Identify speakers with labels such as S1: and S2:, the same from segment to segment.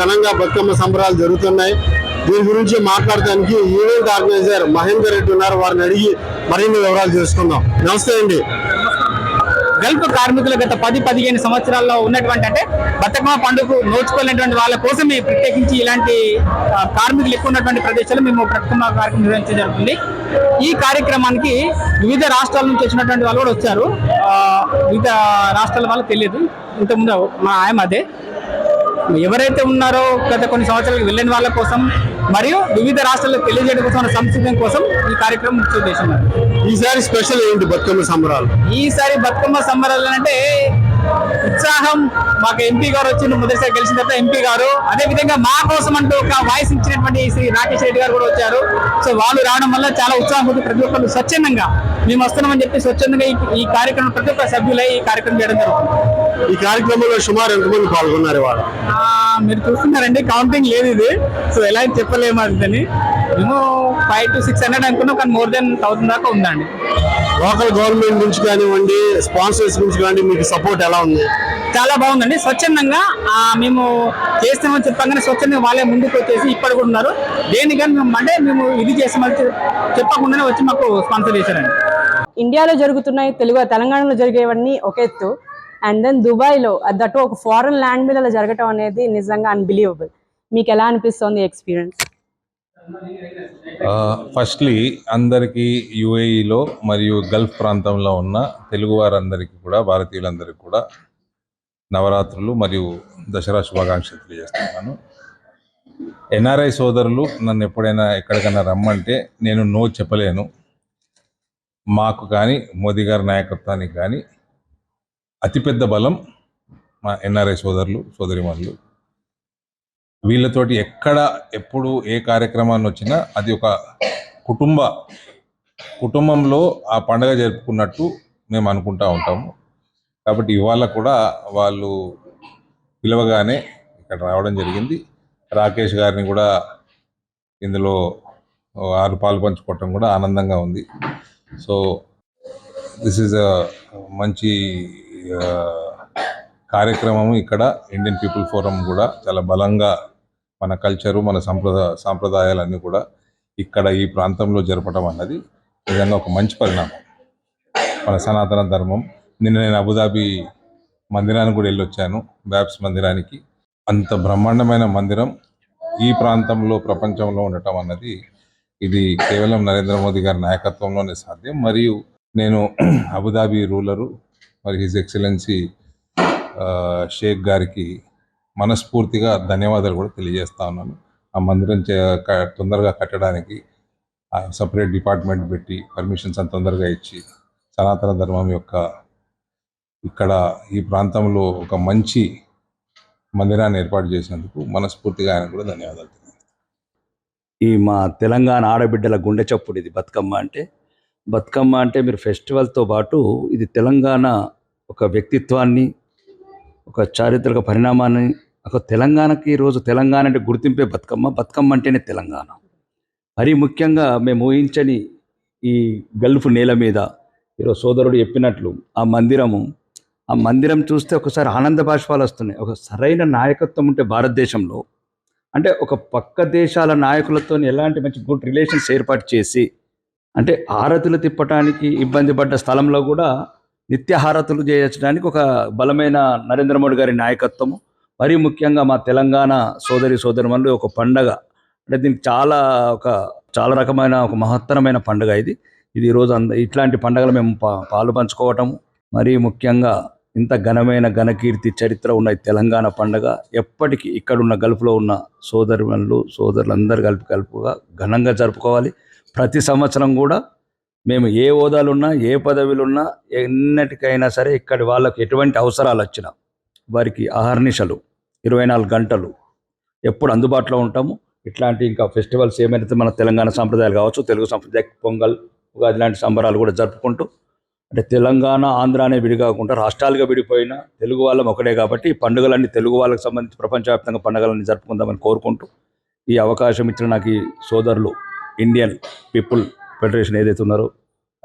S1: ఘనంగా బతుకమ్మ సంబరాలు జరుగుతున్నాయి. దీని గురించి మాట్లాడటానికి ఈవెంట్ ఆర్గనైజర్ మహేందర్ రెడ్డి ఉన్నారు. వారిని అడిగి మరిన్ని వివరాలు తెలుసుకుందాం. నమస్తే అండి.
S2: గల్ఫ్ కార్మికులు గత పది పదిహేను సంవత్సరాల్లో ఉన్నటువంటి అంటే బతుకమ్మ పండుగ నోచుకోలేనటువంటి వాళ్ళ కోసమే ప్రత్యేకించి ఇలాంటి కార్మికులు ఎక్కువ ఉన్నటువంటి ప్రదేశాల్లో మేము బతుకమ్మ కార్యక్రమం నిర్వహించడం జరుగుతుంది. ఈ కార్యక్రమానికి వివిధ రాష్ట్రాల నుంచి వచ్చినటువంటి వాళ్ళు కూడా వచ్చారు. వివిధ రాష్ట్రాల వాళ్ళు తెలియదు. ఇంతకుముందు మా ఆయన అదే. ఎవరైతే ఉన్నారో గత కొన్ని సంవత్సరాలు వెళ్ళని వాళ్ళ కోసం మరియు వివిధ రాష్ట్రాలకు తెలియజేయడం కోసం సంస్కృతం కోసం ఈ కార్యక్రమం ముఖ్య ఉద్దేశం.
S1: ఈసారి స్పెషల్ ఏంటి బతుకమ్మ సంబరాలు?
S2: ఈసారి బతుకమ్మ సంబరాలు అంటే ఉత్సాహం. మాకు ఎంపీ గారు వచ్చి మొదటిసారి గెలిచిన తర్వాత ఎంపీ గారు. అదే విధంగా మా కోసం అంటూ ఒక వాయిస్ ఇచ్చినటువంటి శ్రీ రాకేష్ రెడ్డి గారు కూడా వచ్చారు. సో వాళ్ళు రావడం వల్ల చాలా ఉత్సాహం ఉంది ప్రతి ఒక్కరు స్వచ్ఛందంగా. మేము వస్తున్నామని చెప్పి స్వచ్ఛందంగా ఈ- కార్యక్రమం ప్రతి ఒక్క సభ్యులై ఈ కార్యక్రమం చేయడం జరుగుతుంది.
S1: ఈ కార్యక్రమంలో సుమారు ఎంతమంది పాల్గొన్నారు వాళ్ళు
S2: మీరు చూస్తున్నారండి కౌంటింగ్ లేదు ఇది. సో ఎలా చెప్పలేము అని. మేము ఫైవ్ టు సిక్స్ హండ్రెడ్ అనుకున్నాం కానీ మోర్ దెన్ థౌసండ్ దాకా ఉందండి.
S1: లోకల్ గవర్నమెంట్ నుంచి కానివ్వండి స్పాన్సర్స్ నుంచి కానివ్వండి మీకు సపోర్ట్ ఎలా ఉంది?
S2: చాలా బాగుందండి. స్వచ్ఛందంగా ఆ, మేము చేస్తామని చెప్పగానే స్వచ్ఛందంగా వాళ్ళే ముందుకు వచ్చేసి ఇప్పటి కూడా ఉన్నారు. దేనికని మేము అంటే మేము ఇది చేస్తామని చెప్పకుండానే వచ్చి మాకు స్పాన్సర్ చేశారండి.
S3: ఇండియాలో జరుగుతున్నాయి తెలుగు తెలంగాణలో జరిగేవన్నీ ఒక ఎత్తు. అండ్ దెన్ దుబాయ్లో దట్ ఒక ఫారెన్ ల్యాండ్ మీద అలా జరగటం అనేది నిజంగా అన్బిలీవబుల్ మీకు ఎలా అనిపిస్తుంది ఎక్స్పీరియన్స్
S4: ఫస్ట్లీ అందరికీ యుఏఈలో మరియు గల్ఫ్ ప్రాంతంలో ఉన్న తెలుగు వారందరికీ కూడా భారతీయులందరికీ కూడా నవరాత్రులు మరియు దసరా శుభాకాంక్షలు తెలియజేస్తున్నాను. ఎన్ఆర్ఐ సోదరులు నన్ను ఎప్పుడైనా ఎక్కడికైనా రమ్మంటే నేను నో చెప్పలేను. మాకు కానీ మోదీ గారి నాయకత్వానికి కానీ అతిపెద్ద బలం మా ఎన్ఆర్ఐ సోదరులు సోదరిమణులు వీళ్ళతోటి ఎక్కడ ఎప్పుడు ఏ కార్యక్రమాన్ని వచ్చినా అది ఒక కుటుంబ కుటుంబంలో ఆ పండగ జరుపుకున్నట్టు మేము అనుకుంటా ఉంటాము. కాబట్టి ఇవాళ కూడా వాళ్ళు పిలవగానే ఇక్కడ రావడం జరిగింది. రాకేష్ గారిని కూడా ఇందులో ఆరు పాలు పంచుకోవటం కూడా ఆనందంగా ఉంది. సో దిస్ ఈజ్ అ మంచి కార్యక్రమము ఇక్కడ ఇండియన్ పీపుల్ ఫోరం కూడా చాలా బలంగా మన కల్చరు మన సంప్రదాయ సాంప్రదాయాలన్నీ కూడా ఇక్కడ ఈ ప్రాంతంలో జరపడం అన్నది నిజంగా ఒక మంచి పరిణామం. మన సనాతన ధర్మం. నిన్న నేను అబుదాబి మందిరానికి కూడా వెళ్ళొచ్చాను బ్యాప్స్ మందిరానికి. అంత బ్రహ్మాండమైన మందిరం ఈ ప్రాంతంలో ప్రపంచంలో ఉండటం అన్నది ఇది కేవలం నరేంద్ర మోదీ గారి నాయకత్వంలోనే సాధ్యం. మరియు నేను అబుదాబి రూలరు మరి హిజ్ ఎక్సలెన్సీ షేక్ గారికి మనస్ఫూర్తిగా ధన్యవాదాలు కూడా తెలియజేస్తా ఉన్నాను. ఆ మందిరం చే- తొందరగా కట్టడానికి సపరేట్ డిపార్ట్మెంట్ పెట్టి పర్మిషన్స్ అంత తొందరగా ఇచ్చి సనాతన ధర్మం యొక్క ఇక్కడ ఈ ప్రాంతంలో ఒక మంచి మందిరాన్ని ఏర్పాటు చేసినందుకు మనస్ఫూర్తిగా ఆయన కూడా ధన్యవాదాలు
S5: ఈ మా తెలంగాణ ఆడబిడ్డల గుండె చప్పుడు ఇది బతుకమ్మ అంటే. బతుకమ్మ అంటే మీరు ఫెస్టివల్తో పాటు ఇది తెలంగాణ ఒక వ్యక్తిత్వాన్ని ఒక చారిత్రక పరిణామాన్ని ఒక తెలంగాణకి ఈరోజు తెలంగాణ అంటే గుర్తింపే బతుకమ్మ బతుకమ్మ అంటేనే తెలంగాణ. మరీ ముఖ్యంగా మేము ఊహించని ఈ గల్ఫ్ నేల మీద ఈరోజు సోదరుడు చెప్పినట్లు ఆ మందిరము ఆ మందిరం చూస్తే ఒకసారి ఆనంద బాష్పాలు వస్తున్నాయి. ఒక సరైన నాయకత్వం ఉంటే భారతదేశంలో. అంటే ఒక పక్క దేశాల నాయకులతో ఎలాంటి మంచి గుడ్ రిలేషన్స్ ఏర్పాటు చేసి అంటే ఆరతులు తిప్పటానికి ఇబ్బంది పడ్డ స్థలంలో కూడా నిత్యహారతులు చేయించడానికి ఒక బలమైన నరేంద్ర మోడీ గారి నాయకత్వము. మరీ ముఖ్యంగా మా తెలంగాణ సోదరి సోదరుమణులు ఒక పండగ. అంటే దీనికి చాలా ఒక చాలా రకమైన ఒక మహత్తరమైన పండుగ ఇది. ఇది ఈరోజు అంద ఇట్లాంటి పండుగలు మేము పా పాలు పంచుకోవటము. మరీ ముఖ్యంగా ఇంత ఘనమైన ఘనకీర్తి చరిత్ర ఉన్న తెలంగాణ పండుగ. ఎప్పటికీ ఇక్కడున్న గల్ఫ్లో ఉన్న సోదరులు సోదరులందరూ కలిపి కలుపుగా ఘనంగా జరుపుకోవాలి. ప్రతి సంవత్సరం కూడా మేము ఏ హోదాలున్నా ఏ పదవిలు ఉన్నా ఎన్నటికైనా సరే ఇక్కడి వాళ్ళకి ఎటువంటి అవసరాలు వచ్చినా వారికి అహర్నిశలు ఇరవై నాలుగు గంటలు ఎప్పుడు అందుబాటులో ఉంటాము. ఇట్లాంటి ఇంకా ఫెస్టివల్స్ ఏమైతే మన తెలంగాణ సాంప్రదాయాలు కావచ్చు తెలుగు సాంప్రదాయ పొంగల్ ఉగాది లాంటి సంబరాలు కూడా జరుపుకుంటూ అంటే తెలంగాణ ఆంధ్ర అనే విడి కాకుండా రాష్ట్రాలుగా విడిపోయిన తెలుగు వాళ్ళం ఒకటే కాబట్టి ఈ పండుగలన్నీ తెలుగు వాళ్ళకి సంబంధించి ప్రపంచవ్యాప్తంగా పండుగలన్నీ జరుపుకుందామని కోరుకుంటూ ఈ అవకాశం ఇచ్చిన నాకు ఈ సోదరులు ఇండియన్ పీపుల్ ఫెడరేషన్ ఏదైతే ఉన్నారో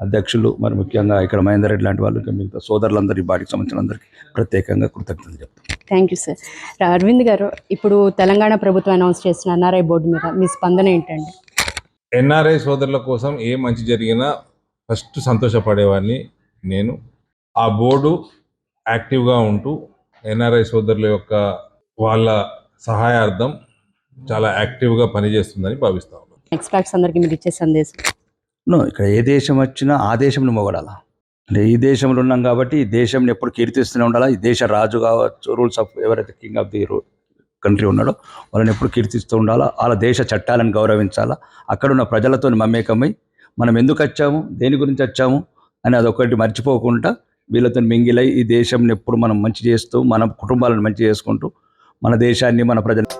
S5: అధ్యక్షులు మరి ముఖ్యంగా ఇక్కడ మహేందర్ రెడ్డి లాంటి వాళ్ళు మిగతా సోదరులందరూ ఈ బాడీకి సంబంధించిన అందరికీ ప్రత్యేకంగా కృతజ్ఞతలు చెప్తాం.
S3: థ్యాంక్ యూ సార్ అరవింద్ గారు ఇప్పుడు తెలంగాణ ప్రభుత్వం అనౌన్స్ చేసిన ఎన్ఆర్ఐ బోర్డు మీద మీ స్పందన ఏంటండి?
S4: ఎన్ఆర్ఐ సోదరుల కోసం ఏ మంచి జరిగినా ఫస్ట్ సంతోషపడేవాడిని నేను. ఆ బోర్డు యాక్టివ్గా ఉంటూ ఎన్ఆర్ఐ సోదరుల యొక్క వాళ్ళ సహాయార్థం చాలా యాక్టివ్గా పనిచేస్తుందని భావిస్తా ఉన్నాను.
S3: ఎక్స్పర్ట్స్ అందరికీ మీరు ఇచ్చే సందేశం.
S5: ఇక్కడ ఏ దేశం వచ్చినా ఆ దేశంని మొగడాల? అంటే ఈ దేశంలో ఉన్నాం కాబట్టి ఈ దేశంని ఎప్పుడు కీర్తిస్తూనే ఉండాలా? ఈ దేశ రాజు కావచ్చు రూల్స్ ఆఫ్ ఎవరైతే కింగ్ ఆఫ్ ది కంట్రీ ఉన్నాడో వాళ్ళని ఎప్పుడు కీర్తిస్తూ ఉండాలా? వాళ్ళ దేశ చట్టాలను గౌరవించాలా? అక్కడ ఉన్న ప్రజలతో మమేకమై మనం ఎందుకు వచ్చాము? దేని గురించి వచ్చాము? అని అదొకటి మర్చిపోకుండా వీళ్ళతో మింగిలై ఈ దేశంని ఎప్పుడు మనం మంచి చేస్తూ మన కుటుంబాలను మంచి చేసుకుంటూ మన దేశాన్ని మన ప్రజలు